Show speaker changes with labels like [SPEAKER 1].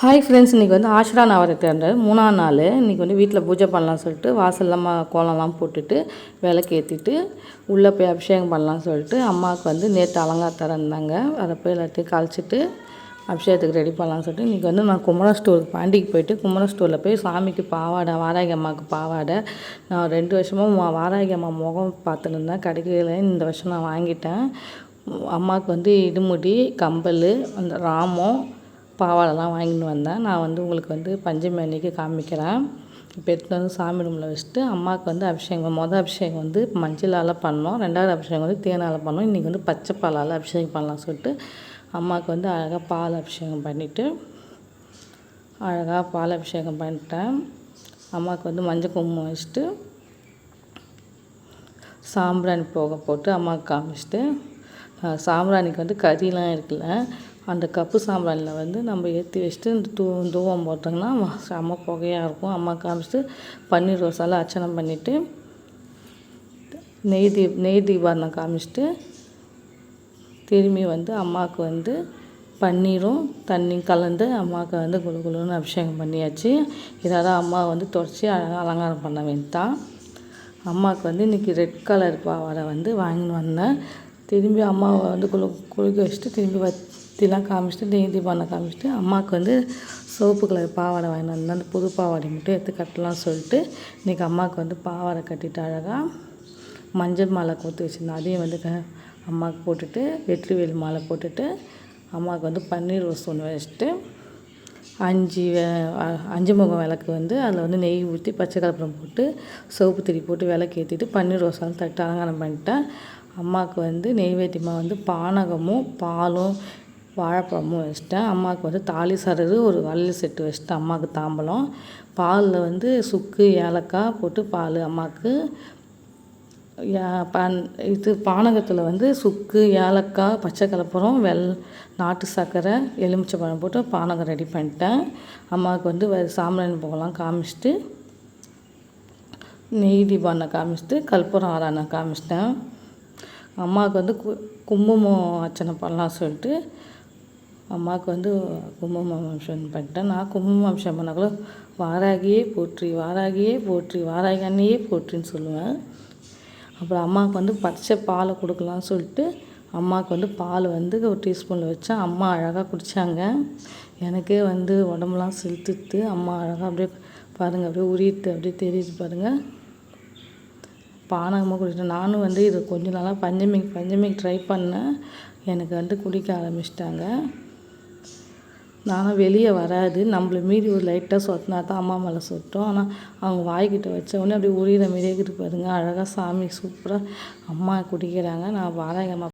[SPEAKER 1] Hi friends இன்றைக்கி வந்து ஆஷரா நவராத்திரி மூணாம் நாள். இன்றைக்கி வந்து வீட்டில் பூஜை பண்ணலாம் சொல்லிட்டு வாசல்லாம் கோலம்லாம் போட்டுட்டு விளக்கு ஏற்றிட்டு உள்ளே போய் அபிஷேகம் பண்ணலாம்னு சொல்லிட்டு அம்மாவுக்கு வந்து நேற்று அலங்காரத்தரம் இருந்தாங்க அதை போய் எல்லாத்தையும் கழிச்சிட்டு அபிஷேகத்துக்கு ரெடி பண்ணலாம்னு சொல்லிட்டு இன்றைக்கி வந்து நான் குமர ஸ்டோருக்கு பாண்டிக்கு போயிட்டு குமர ஸ்டோரில் போய் சாமிக்கு பாவாடை வாராகி அம்மாவுக்கு பாவாடை. நான் ரெண்டு வருஷமாக வாராகி அம்மா முகம் பார்த்துருந்தேன் இருந்தேன் கிடைக்கல இந்த வருஷம் நான் வாங்கிட்டேன். அம்மாவுக்கு வந்து இடுமுடி கம்பல் அந்த ராமம் பாவாடைலாம் வாங்கிட்டு வந்தேன். நான் வந்து உங்களுக்கு வந்து பஞ்சமி அன்னைக்கு காமிக்கிறேன். இப்போ எடுத்துகிட்டு வந்து சாமி ரூமில் வச்சுட்டு அம்மாவுக்கு வந்து அபிஷேகம் மொதல் அபிஷேகம் வந்து மஞ்சளால் பண்ணோம். ரெண்டாவது அபிஷேகம் வந்து தேனால் பண்ணோம். இன்றைக்கி வந்து பச்சை பாலால் அபிஷேகம் பண்ணலாம் சொல்லிட்டு அம்மாவுக்கு வந்து அழகாக பால் அபிஷேகம் பண்ணிவிட்டு அழகாக பால் அபிஷேகம் பண்ணிட்டேன். அம்மாவுக்கு வந்து மஞ்சள் குங்குமம் வச்சுட்டு சாம்பிராணி போக போட்டு அம்மாவுக்கு காமிச்சிட்டு சாம்பிராணிக்கு வந்து கறிலாம் இருக்குல்ல அந்த கப்பு சாம்பிராணியில் வந்து நம்ம ஏற்றி வச்சுட்டு இந்த தூ தூவம் போட்டோம்னா அம்மா செம்ம புகையாக இருக்கும். அம்மா காமிச்சிட்டு பன்னீர் ரோஸால் அர்ச்சனை பண்ணிவிட்டு நெய் தீப் நெய் தீபாரணம் காமிச்சிட்டு திரும்பி வந்து அம்மாவுக்கு வந்து பன்னீரும் தண்ணி கலந்து அம்மாவுக்கு வந்து குளு குளுன்னு அபிஷேகம் பண்ணியாச்சு. இதாக அம்மா வந்து தொடச்சி அழகாக அலங்காரம் பண்ண வேண்டியதான் அம்மாவுக்கு வந்து இன்றைக்கி ரெட் கலர் பாவாடை வந்து வாங்கின்னு வந்தேன். திரும்பி அம்மாவை வந்து குளு குளிக்க வச்சுட்டு திரும்பி இதெல்லாம் காமிச்சிட்டு நெய் தீபாவளி காமிச்சிட்டு அம்மாவுக்கு வந்து சிவப்பு கலர் பாவாடை வாங்கிட்டு வந்து அந்த புது பாவாடை மட்டும் எடுத்து கட்டலாம்னு சொல்லிட்டு இன்றைக்கி அம்மாவுக்கு வந்து பாவாடை கட்டிட்டு அழகாக மஞ்சள் மாலை கோத்து வச்சுருந்தேன். அதையும் வந்து க அம்மாவுக்கு போட்டுட்டு வெற்றிவேல் மாலை போட்டுட்டு அம்மாவுக்கு வந்து பன்னீர் ரோஸ் ஒன்று வச்சுட்டு அஞ்சு அஞ்சு முகம் விளக்கு வந்து அதில் வந்து நெய் ஊற்றி பச்சை கலப்பரம் போட்டு சோப்பு திரி போட்டு விளக்கு ஏற்றிட்டு பன்னீர் ரோஸால் தட்டு அலங்காரம் பண்ணிட்டேன். அம்மாவுக்கு வந்து நெய்வேத்தியமாக வந்து பானகமும் பாலும் வாழைப்பழமும் வச்சிட்டேன். அம்மாவுக்கு வந்து தாலி சரடு ஒரு வள்ளி செட்டு வச்சுட்டேன் அம்மாவுக்கு தாம்பலம் பாலில் வந்து சுக்கு ஏலக்காய் போட்டு பால் அம்மாவுக்கு. பன் இது பானகத்தில் வந்து சுக்கு ஏலக்காய் பச்சை கலப்பரம் வெள் நாட்டு சர்க்கரை எலுமிச்சை பழம் போட்டு பானகம் ரெடி பண்ணிட்டேன். அம்மாவுக்கு வந்து சாம்பிராணி போகலாம் காமிச்சிட்டு நெய் தீபானை காமிச்சிட்டு கற்பூரம் ஆறானை காமிச்சிட்டேன். அம்மாவுக்கு வந்து கு குங்குமம் அர்ச்சனை பண்ணலாம் சொல்லிட்டு அம்மாவுக்கு வந்து குங்குமம் அம்சம் பண்ணிட்டேன். நான் குங்குமம் அம்சம் பண்ண கூட வாராகியே போற்றி வாராகியே போற்றி வாராகி அண்ணியே போற்றின்னு சொல்லுவேன். அப்புறம் அம்மாவுக்கு வந்து பச்சை பாலை கொடுக்கலான்னு சொல்லிட்டு அம்மாவுக்கு வந்து பால் வந்து ஒரு டீஸ்பூனில் வச்சேன். அம்மா அழகாக குடித்தாங்க எனக்கே வந்து உடம்புலாம் செலுத்துத்து அம்மா அழகாக அப்படியே பாருங்கள் அப்படியே உரியுது அப்படியே தெரியுது பாருங்கள் பானகமாக குடிச்சிட்டேன் நானும் வந்து இது கொஞ்ச நாளாக பஞ்சமிக் பஞ்சமிக் ட்ரை பண்ணேன். எனக்கு வந்து குடிக்க ஆரம்பிச்சிட்டாங்க. நானும் வெளியே வராது. நம்மள மீறி ஒரு லைட்டாக சொத்தினா தான் அம்மா மேலே சொட்டோம். ஆனால் அவங்க வாய்க்கிட்ட வச்ச உடனே அப்படியே உரியிற மாரியே இருக்குது பாருங்கள் அழகாக சாமி சூப்பராக அம்மா குடிக்கிறாங்க. நான் வாராகி அம்மா